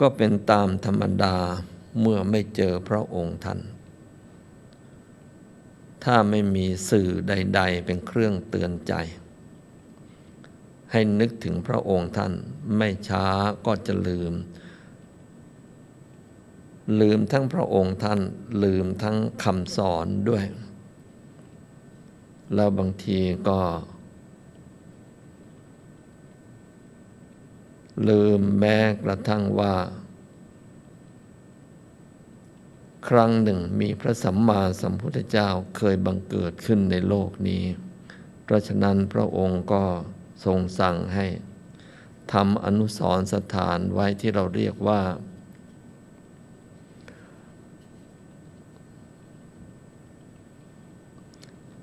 ก็เป็นตามธรรมดาเมื่อไม่เจอพระองค์ท่าน ถ้าไม่มีสื่อใด ๆ เป็นเครื่องเตือนใจ ให้นึกถึงพระองค์ท่าน ไม่ช้าก็จะลืม ลืมทั้งพระองค์ท่าน ลืมทั้งคำสอนด้วย แล้วบางทีก็ ลืมแม้กระทั่งว่า ครั้งหนึ่งมีพระสัมมาสัมพุทธเจ้าเคยบังเกิดขึ้นในโลกนี้ เพราะฉะนั้นพระองค์ก็ทรงสั่งให้ทำอนุสรณ์สถานไว้ที่เราเรียกว่า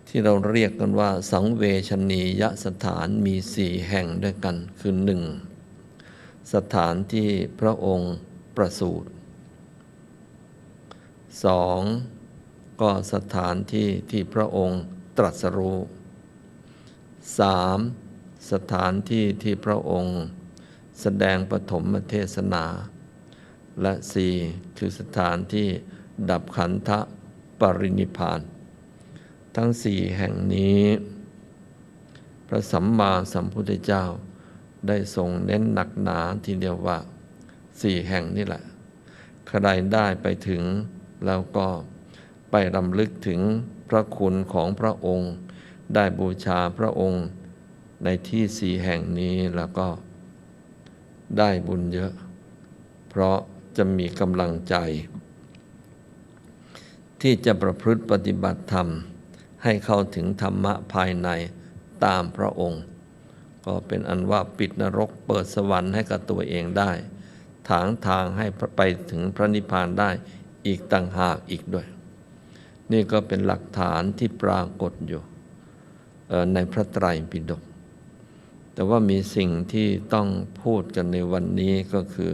ที่เราเรียกกันว่า สังเวชนียสถานมีสี่แห่งด้วยกันคือหนึ่ง สถานที่พระองค์ประสูติสองก็สถานที่ที่พระองค์ตรัสรู้สามสถานที่ที่พระองค์ แสดงปฐมเทศนา และสี่คือสถานที่ดับขันธปรินิพาน ทั้งสี่แห่งนี้ พระสัมมาสัมพุทธเจ้า ได้ทรงเน้นหนักหนาทีเดียวว่าสี่แห่งนี่แหละ ใครได้ไปถึงแล้วก็ไปรำลึกถึงพระคุณของพระองค์ ได้บูชาพระองค์ ในที่สี่แห่งนี้แล้วก็ ได้บุญเยอะ เพราะจะมีกำลังใจ ที่จะประพฤติปฏิบัติธรรม ให้เข้าถึงธรรมะภายในตามพระองค์ ก็เป็นอันว่าปิดนรกเปิดสวรรค์ให้กับตัวเองได้ ถางทางให้ไปถึงพระนิพพานได้อีกต่างหากอีกด้วย นี่ก็เป็นหลักฐานที่ปรากฏอยู่ในพระไตรปิฎกแต่ว่ามีสิ่งที่ต้องพูดกันในวันนี้ก็คือ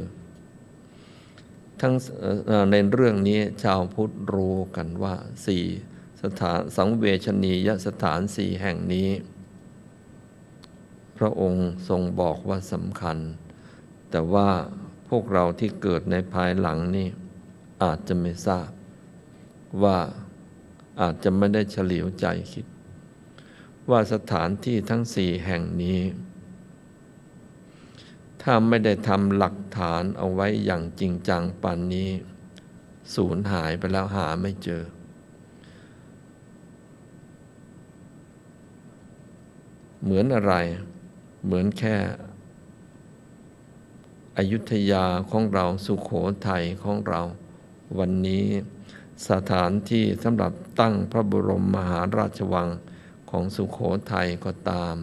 ทั้งในเรื่องนี้ชาวพุทธรู้กันว่าสี่สถานสังเวชนียสถานสี่แห่งนี้ พระองค์ทรงบอกว่าสำคัญ แต่ว่าพวกเราที่เกิดในภายหลังนี่อาจจะไม่ทราบ ว่าอาจจะไม่ได้เฉลียวใจคิด ว่าสถานที่ทั้งสี่แห่งนี้ ถ้าไม่ได้ทำหลักฐานเอาไว้อย่างจริงจังปันนี้ สูญหายไปแล้วหาไม่เจอเหมือนอะไร เหมือนแค่อยุธยาของเราสุขโขทัยของเรา วันนี้สถานที่สำหรับตั้งพระบรมมหาราชวังของสุขโขทัยก็ตาม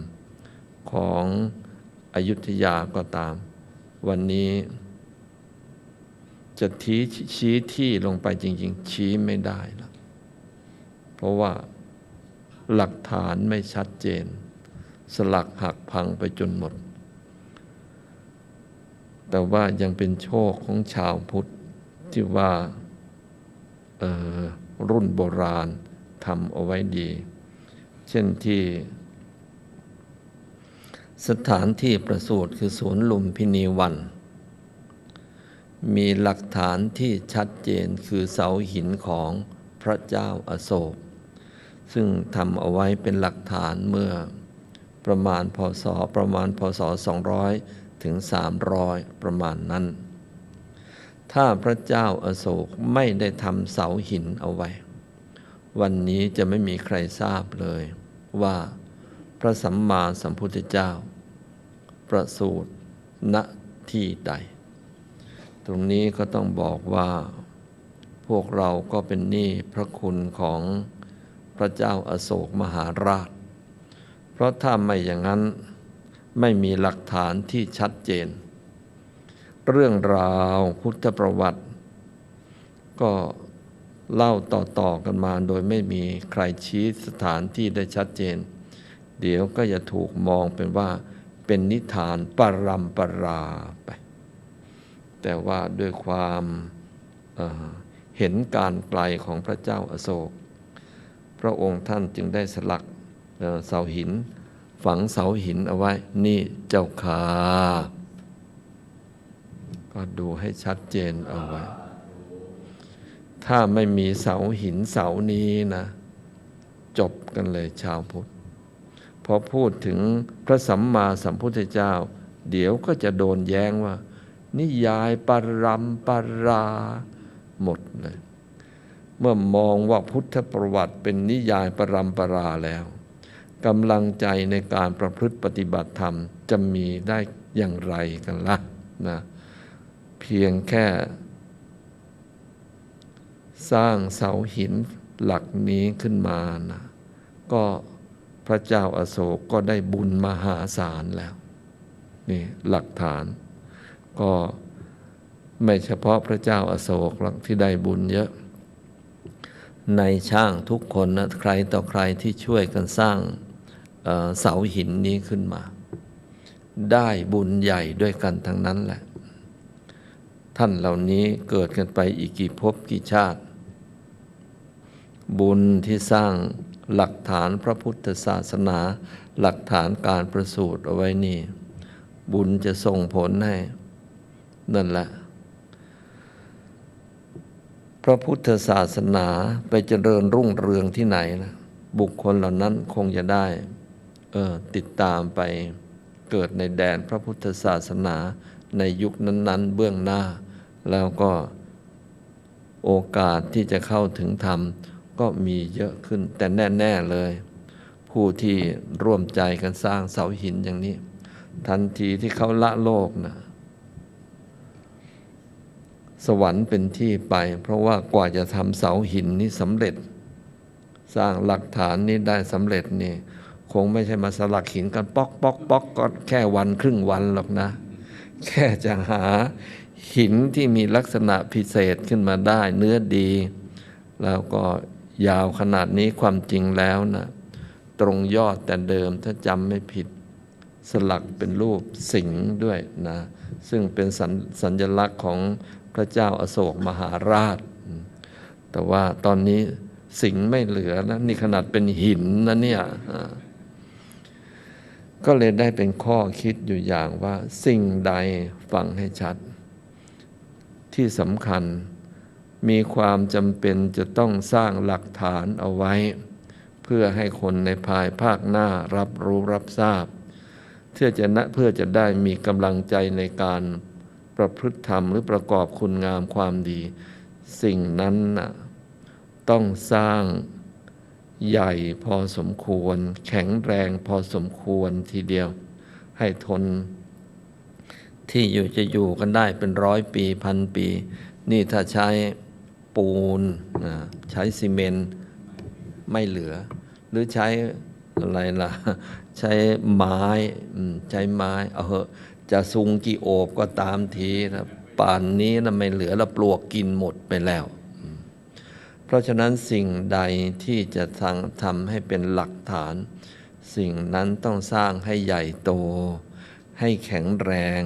ของอยุธยาก็ตาม วันนี้ จะทีชี้ที่ลงไปจริง ๆ ชี้ไม่ได้แล้วเพราะว่าหลักฐานไม่ชัดเจน สลักหักพังไปจนหมด แต่ว่ายังเป็นโชคของชาวพุทธที่ว่ารุ่นโบราณทำเอาไว้ดี เช่นที่ สถานที่ประสูติคือสวนลุมพินีวัน มีหลักฐานที่ชัดเจนคือเสาหินของพระเจ้าอาโศก ซึ่งทำเอาไว้เป็นหลักฐานเมื่อ ประมาณพศประมาณพศ 200 ถึง 300 ประมาณนั้น ถ้าพระเจ้าอาโศกไม่ได้ทำเสาหินเอาไว้ วันนี้จะไม่มีใครทราบเลยว่าพระสัมมาสัมพุทธเจ้า ประสูติณที่ใด ตรงนี้ก็ต้องบอกว่า พวกเราก็เป็นหนี้พระคุณของพระเจ้าอาโศกมหาราช เพราะถ้าไม่อย่างนั้นไม่มีหลักฐานที่ชัดเจน เรื่องราวพุทธประวัติ ก็เล่าต่อๆกันมาโดยไม่มีใครชี้สถานที่ได้ชัดเจน เดี๋ยวก็จะถูกมองเป็นว่าเป็นนิทานปรำปราไป แต่ว่าด้วยความเเห็นการไกลของพระเจ้าอาโศก พระองค์ท่านจึงได้สลัก เสาหิน ฝังเสาหินเอาไว้ นี่เจ้าขาก็ดูให้ชัดเจนเอาไว้ ถ้าไม่มีเสาหินเสานี้นะ จบกันเลยชาวพุทธพอพูดถึงพระสัมมาสัมพุทธเจ้า เดี๋ยวก็จะโดนแย้งว่า นิยายปรัมปราหมดเลย เมื่อมองว่าพุทธประวัติเป็นนิยายปรัมปราแล้ว กำลังใจในการประพฤติปฏิบัติธรรมจะมีได้อย่างไรกันละนะเพียงแค่ สร้างเสาหินหลักนี้ขึ้นมานะก็พระเจ้าอาโศกก็ได้บุญมหาศาลแล้ว นี่หลักฐาน ก็ไม่เฉพาะพระเจ้าอาโศกหรอกที่ได้บุญเยอะ ในช่างทุกคนนะใครต่อใครที่ช่วยกันสร้าง เสาหินนี้ขึ้นมา ได้บุญใหญ่ด้วยกันทั้งนั้นแหละ ท่านเหล่านี้เกิดกันไปอีกกี่ภพกี่ชาติ บุญที่สร้างหลักฐานพระพุทธศาสนา หลักฐานการประสูติเอาไว้นี่ บุญจะส่งผลให้ นั่นแหละพระพุทธศาสนาไปเจริญรุ่งเรืองที่ไหนนะบุคคลเหล่านั้นคงจะได้ ออติดตามไปเกิดในแดนพระพุทธศาสนาในยุคนั้น ๆ เบื้องหน้า แล้วก็โอกาสที่จะเข้าถึงธรรมก็มีเยอะขึ้นแต่แน่ ๆ เลย ผู้ที่ร่วมใจกันสร้างเสาหินอย่างนี้ ทันทีที่เขาละโลกนะสวรรค์เป็นที่ไป เพราะว่ากว่าจะทำเสาหินนี้สำเร็จ สร้างหลักฐานนี้ได้สำเร็จนี่ คงไม่ใช่มาสลักหินกันป๊อกป๊อกป๊อกก็แค่วันครึ่งวันหรอกนะ แค่จะหาหินที่มีลักษณะพิเศษขึ้นมาได้เนื้อดี แล้วก็ยาวขนาดนี้ความจริงแล้วนะตรงยอดแต่เดิมถ้าจำไม่ผิด สลักเป็นรูปสิงห์ด้วยนะ ซึ่งเป็นสัญสญลักษณ์ของพระเจ้าอาโศกมหาราช แต่ว่าตอนนี้สิงห์ไม่เหลือแล้วนี่ขนาดเป็นหินนะเนี่ย ก็เลยได้เป็นข้อคิดอยู่อย่างว่าสิ่งใดฟังให้ชัด ที่สำคัญมีความจำเป็นจะต้องสร้างหลักฐานเอาไว้ เพื่อให้คนในภายภาคหน้ารับรู้รับทราบ เพื่อจะนะเพื่อจะได้มีกำลังใจในการประพฤติธรรมหรือประกอบคุณงามความดี สิ่งนั้นนะต้องสร้าง ใหญ่พอสมควร แข็งแรงพอสมควรทีเดียว ให้ทน ที่อยู่จะอยู่กันได้เป็นร้อยปีพันปี นี่ถ้าใช้ปูนใช้ซีเมนต์ไม่เหลือ หรือใช้อะไรล่ะ ใช้ไม้ใช้ไม้ เอาเหอะจะซุงกี่โอบก็ตามทีนะป่านนี้นะไม่เหลือแล้วปลวกกินหมดไปแล้ว ราะฉะนั้นสิ่งใดที่จะทำทำให้เป็นหลักฐาน สิ่งนั้นต้องสร้างให้ใหญ่โต ให้แข็งแรง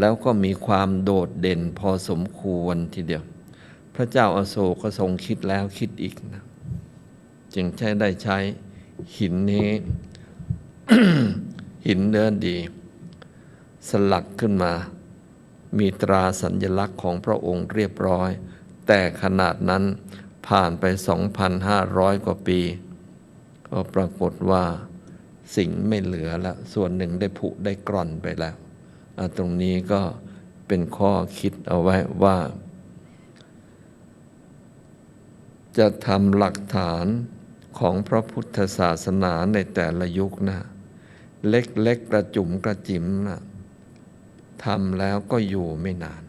แล้วก็มีความโดดเด่นพอสมควรทีเดียว พระเจ้าอาโศกก็ทรงคิดแล้วคิดอีกนะจึงใช้ได้ใช้หินนี้ หินเนื้อดี สลักขึ้นมา มีตราสัญลักษณ์ของพระองค์เรียบร้อย แต่ขนาดนั้น ผ่านไป 2,500 กว่าปี ก็ปรากฏว่าสิ่งไม่เหลือแล้วส่วนหนึ่งได้ผุได้กร่อนไปแล้ว ตรงนี้ก็เป็นข้อคิดเอาไว้ว่า จะทำหลักฐานของพระพุทธศาสนาในแต่ละยุคนะเล็กๆกระจุ่มกระจิ๋มนะทำแล้วก็อยู่ไม่นาน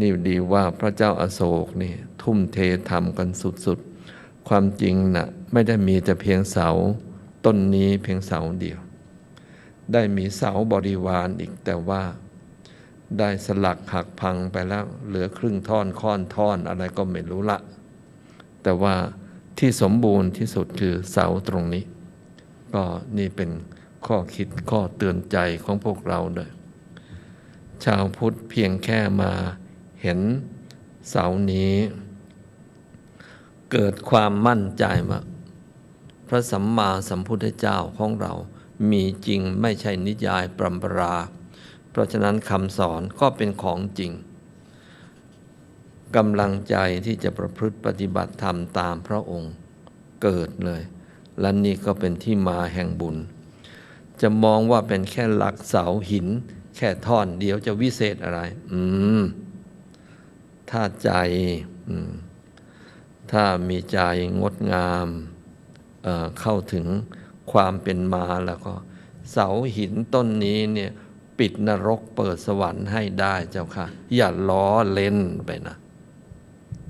นี่ดีว่าพระเจ้าอาโศกนี่ทุ่มเททำกันสุดๆ ความจริงนะ่ะไม่ได้มีแต่เพียงเสาต้นนี้เพียงเสาเดียว ได้มีเสาบริวารอีกแต่ว่า ได้สลักหักพังไปแล้ว เหลือครึ่งท่อนค่อนท่อนอะไรก็ไม่รู้ละ แต่ว่าที่สมบูรณ์ที่สุดคือเสาตรงนี้ ก็นี่เป็นข้อคิดข้อเตือนใจของพวกเราด้วยชาวพุทธเพียงแค่มา เห็นเสานี้ เกิดความมั่นใจว่าพระสัมมาสัมพุทธเจ้าของเรา มีจริงไม่ใช่นิยายปรำปรา เพราะฉะนั้นคำสอนก็เป็นของจริงกำลังใจที่จะประพฤติปฏิบัติธรรมตามพระองค์เกิดเลย และนี่ก็เป็นที่มาแห่งบุญ จะมองว่าเป็นแค่หลักเสาหิน แค่ท่อนเดียวจะวิเศษอะไร อืม ถ้าใจถ้ามีใจงดงามเเข้าถึงความเป็นมาแล้วก็ เสาหินต้นนี้เนี่ยปิดนรกเปิดสวรรค์ให้ได้เจ้าค่ะ อย่าล้อเล่นไปนะ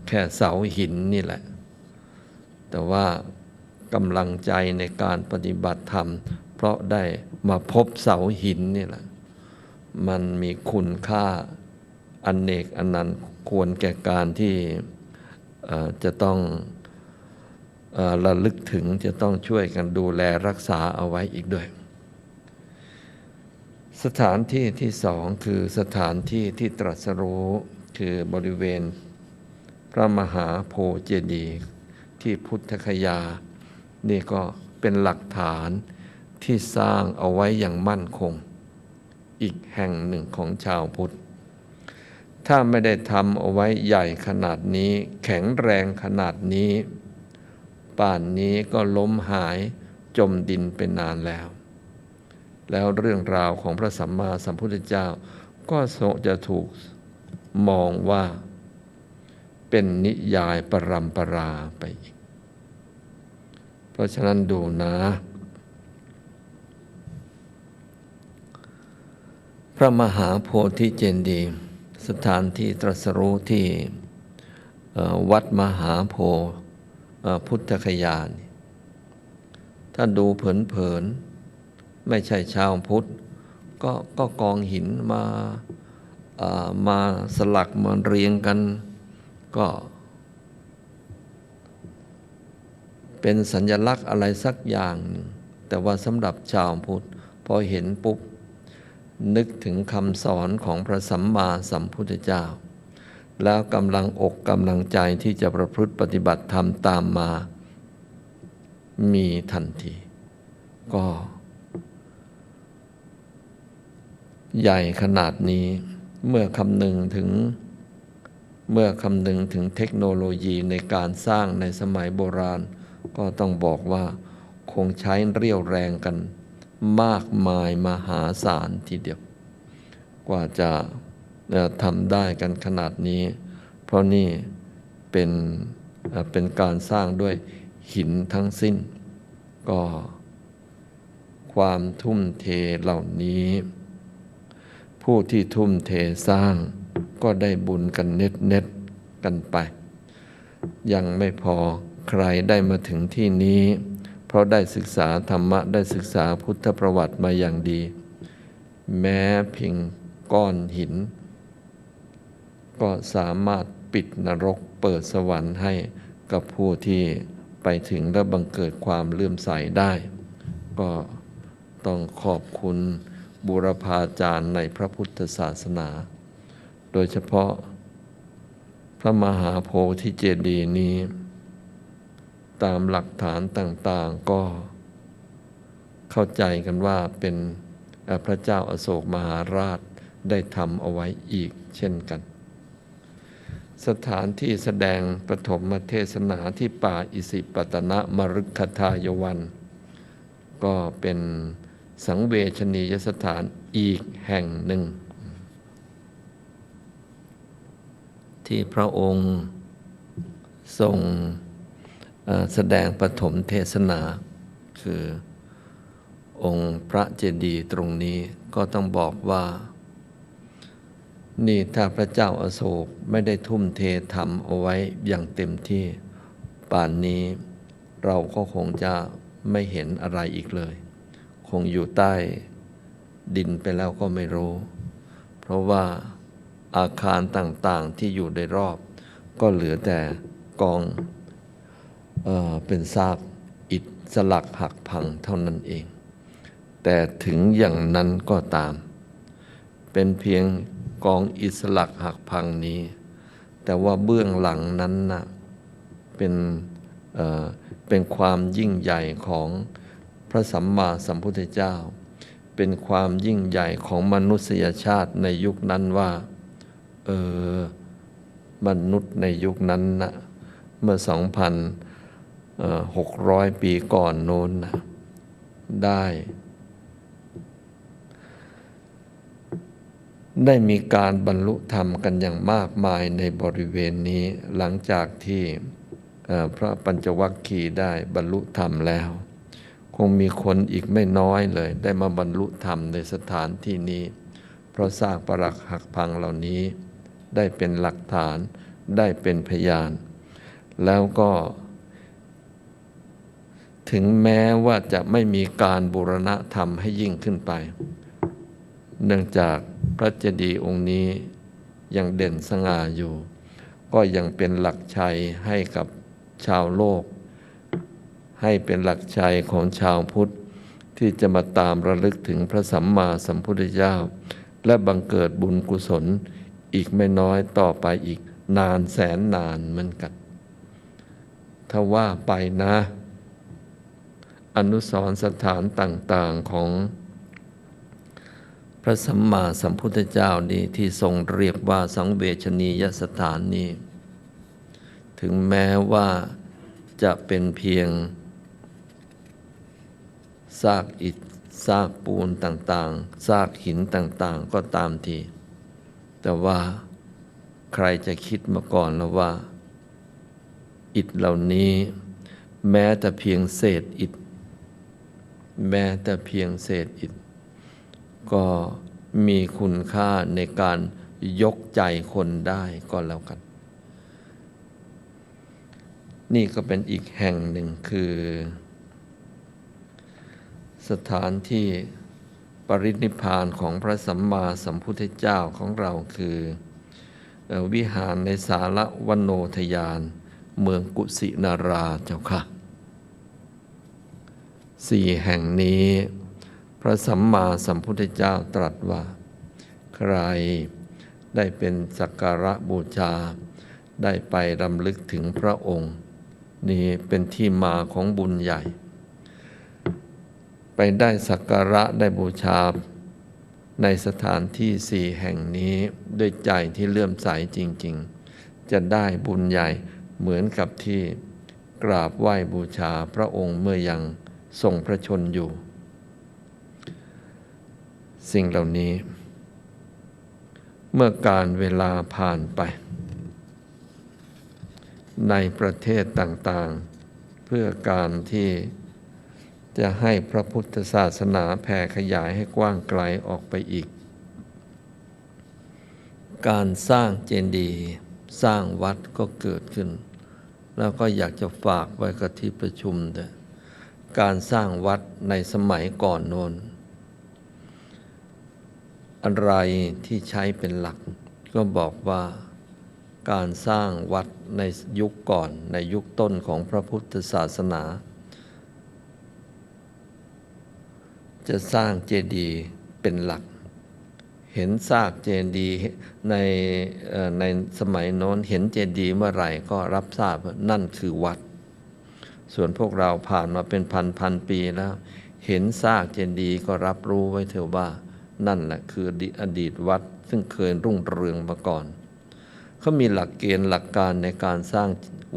แค่เสาหินนี่แหละ แต่ว่ากำลังใจในการปฏิบัติธรรม เพราะได้มาพบเสาหินนี่แหละ มันมีคุณค่า อนเนกอันนั้นควรแก่การที่จะต้องอระลึกถึงจะต้องช่วยกันดูแลรักษาเอาไว้อีกด้วย สถานที่ที่สองคือสถานที่ที่ตรัสรู้คือบริเวณ พระมหาโพธิเจดีย์ที่พุทธคยา นี่ก็เป็นหลักฐานที่สร้างเอาไว้อย่างมั่นคง อีกแห่งหนึ่งของชาวพุทธ ถ้าไม่ได้ทำเอาไว้ใหญ่ขนาดนี้ แข็งแรงขนาดนี้ ป่านนี้ก็ล้มหายจมดินเป็นนานแล้ว แล้วเรื่องราวของพระสัมมาสัมพุทธเจ้า ก็จะถูกมองว่า เป็นนิยายปรำปราไปอีก เพราะฉะนั้นดูนะ พระมหาโพธิเจดีย์ สถานที่ตรัสรู้ที่วัดมหาโพธิ์เอ่อพุทธคยานถ้าดูเผินๆไม่ใช่ชาวพุทธก็ก็กองหินมามาสลักมาเรียงกัน ก็ เป็นสัญลักษณ์อะไรสักอย่างหนึ่งแต่ว่าสำหรับชาวพุทธพอเห็นปุ๊บ นึกถึงคำสอนของพระสัมมาสัมพุทธเจ้า แล้วกำลังอกกำลังใจที่จะประพฤติปฏิบัติธรรมตามมา มีทันที ก็ ใหญ่ขนาดนี้เมื่อคำนึงถึง เมื่อคำนึงถึงเทคโนโลยีในการสร้างในสมัยโบราณ ก็ต้องบอกว่าคงใช้เรี่ยวแรงกัน มากมายมหาศาลทีเดียว กว่าจะทำได้กันขนาดนี้ เพราะนี่เป็นเป็นการสร้างด้วยหินทั้งสิ้น ก็ ความทุ่มเทเหล่านี้ ผู้ที่ทุ่มเทสร้างก็ได้บุญกันเน็ตเน็ตกันไป ยังไม่พอใครได้มาถึงที่นี้ เพราะได้ศึกษาธรรมะได้ศึกษาพุทธประวัติมาอย่างดี แม้เพียงก้อนหิน ก็สามารถปิดนรกเปิดสวรรค์ให้กับผู้ที่ไปถึงและบังเกิดความเลื่อมใสได้ ก็ต้องขอบคุณบุรพาจารย์ในพระพุทธศาสนา โดยเฉพาะพระมหาโพธิเจดีย์นี้ ตามหลักฐานต่างๆ ก็ เข้าใจกันว่าเป็นพระเจ้าอาโศกมหาราชได้ทำเอาไว้อีกเช่นกัน สถานที่แสดงปฐมเทศนาที่ป่าอิสิปตนะมรุคทายวัน ก็เป็นสังเวชนียสถานอีกแห่งหนึ่ง ที่พระองค์ทรง แสดงปฐมเทศนา คือองค์พระเจดีย์ตรงนี้ก็ต้องบอกว่า นี่ถ้าพระเจ้าอาโศกไม่ได้ทุ่มเททำเอาไว้อย่างเต็มที่ป่านนี้เราก็คงจะไม่เห็นอะไรอีกเลย คงอยู่ใต้ดินไปแล้วก็ไม่รู้ เพราะว่าอาคารต่างๆที่อยู่ในรอบ ก็เหลือแต่กอง เป็นซากอิฐสลักหักพังเท่านั้นเอง แต่ถึงอย่างนั้นก็ตาม เป็นเพียงกองอิฐสลักหักพังนี้ แต่ว่าเบื้องหลังนั้นนะเป็นเเป็นความยิ่งใหญ่ของพระสัมมาสัมพุทธเจ้า เป็นความยิ่งใหญ่ของมนุษยชาติในยุคนั้นว่าเออมนุษย์ในยุคนั้นนะเมื่อ 2,600ปีก่อนโน้นนะได้ ได้มีการบรรลุธรรมกันอย่างมากมายในบริเวณนี้หลังจากที่พระปัญจวัคคีย์ได้บรรลุธรรมแล้ว คงมีคนอีกไม่น้อยเลย ได้มาบรรลุธรรมในสถานที่นี้ เพราะซากปรักหักพังเหล่านี้ ได้เป็นหลักฐานได้เป็นพยาน แล้วก็ ถึงแม้ว่าจะไม่มีการบูรณะธรรมให้ยิ่งขึ้นไป เนื่องจากพระเจดีย์องค์นี้ยังเด่นสง่าอยู่ ก็ยังเป็นหลักชัยให้กับชาวโลก ให้เป็นหลักชัยของชาวพุทธ ที่จะมาตามระลึกถึงพระสัมมาสัมพุทธเจ้า และบังเกิดบุญกุศลอีกไม่น้อยต่อไปอีกนานแสนนานเหมือนกัน ถ้าว่าไปนะ อนุสรณ์สถานต่างๆของพระสัมมาสัมพุทธเจ้านี้ที่ทรงเรียกว่าสังเวชนียสถานนี้ ถึงแม้ว่าจะเป็นเพียงซากอิฐซากปูนต่างๆซากหินต่างๆ ก็ตามที แต่ว่าใครจะคิดมาก่อนแล้วว่า อิฐเหล่านี้ แม้แต่เพียงเศษอิฐ แม้แต่เพียงเศษอิฐก็มีคุณค่าในการยกใจคนได้ก็แล้วกัน นี่ก็เป็นอีกแห่งหนึ่งคือ สถานที่ปรินิพพานของพระสัมมาสัมพุทธเจ้าของเราคือ วิหารในสารวันโนทยาน เมืองกุสินาราเจ้าค่ะ สี่แห่งนี้ พระสัมมาสัมพุทธเจ้าตรัสว่า ใครได้เป็นสักการะบูชา ได้ไปรำลึกถึงพระองค์ นี่เป็นที่มาของบุญใหญ่ ไปได้สักการะได้บูชา ในสถานที่สี่แห่งนี้ด้วยใจที่เลื่อมใสจริง ๆ จะได้บุญใหญ่เหมือนกับที่กราบไหว้บูชาพระองค์เมื่อยัง ทรงพระชนอยู่ สิ่งเหล่านี้ เมื่อการเวลาผ่านไป ในประเทศต่างๆ เพื่อการที่จะให้พระพุทธศาสนาแผ่ขยายให้กว้างไกลออกไปอีก การสร้างเจดีย์สร้างวัดก็เกิดขึ้น แล้วก็อยากจะฝากไว้กับที่ประชุมด้วย การสร้างวัดในสมัยก่อนโน้น อะไรที่ใช้เป็นหลัก ก็บอกว่าการสร้างวัดในยุคก่อนในยุคต้นของพระพุทธศาสนา จะสร้างเจดีย์เป็นหลัก เห็นซากเจดีย์ในในสมัยโน้นเห็นเจดีย์เมื่อไหร่ก็รับทราบนั่นคือวัด ส่วนพวกเราผ่านมาเป็นพันพันปีแล้ว เห็นซากเจดีย์ก็รับรู้ไว้เถอะว่า นั่นแหละคืออดีตวัดซึ่งเคยรุ่งเรืองมาก่อน เขามีหลักเกณฑ์หลักการในการสร้าง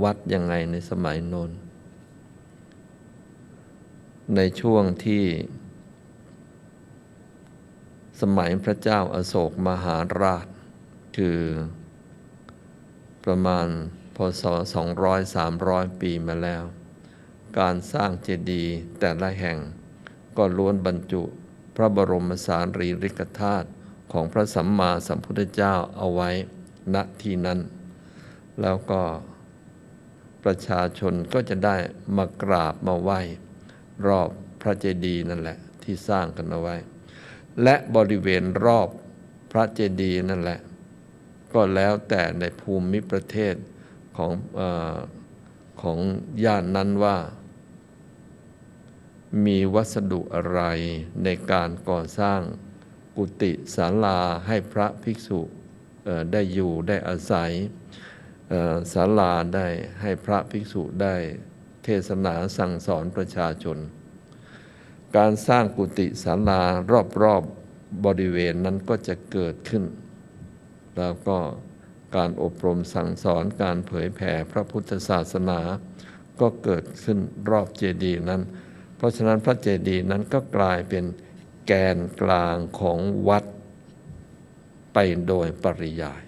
วัดยังไงในสมัยโน้น ในช่วงที่ สมัยพระเจ้าอาโศกมหาราช คือประมาณพศ 200-300 ปีมาแล้ว การสร้างเจดีย์แต่ละแห่ง ก็ล้วนบรรจุพระบรมสารีริกธาตุของพระสัมมาสัมพุทธเจ้าเอาไว้ณที่นั้น แล้วก็ประชาชนก็จะได้มากราบมาไหว้รอบพระเจดีย์นั่นแหละที่สร้างกันเอาไว้ และบริเวณรอบพระเจดีย์นั่นแหละ ก็แล้วแต่ในภูมิประเทศของอของย่านนั้นว่า มีวัสดุอะไรในการก่อสร้างกุฏิศาลาให้พระภิกษุได้อยู่ได้อาศัยศาลาได้ให้พระภิกษุได้เทศนาสั่งสอนประชาชน การสร้างกุฏิศาลารอบๆบบริเวณนั้นก็จะเกิดขึ้น แล้วก็การอบรมสั่งสอนการเผยแผ่พระพุทธศาสนา ก็เกิดขึ้นรอบเจดีย์นั้น เพราะฉะนั้นพระเจดีย์นั้นก็กลายเป็นแกนกลางของวัดไปโดยปริยาย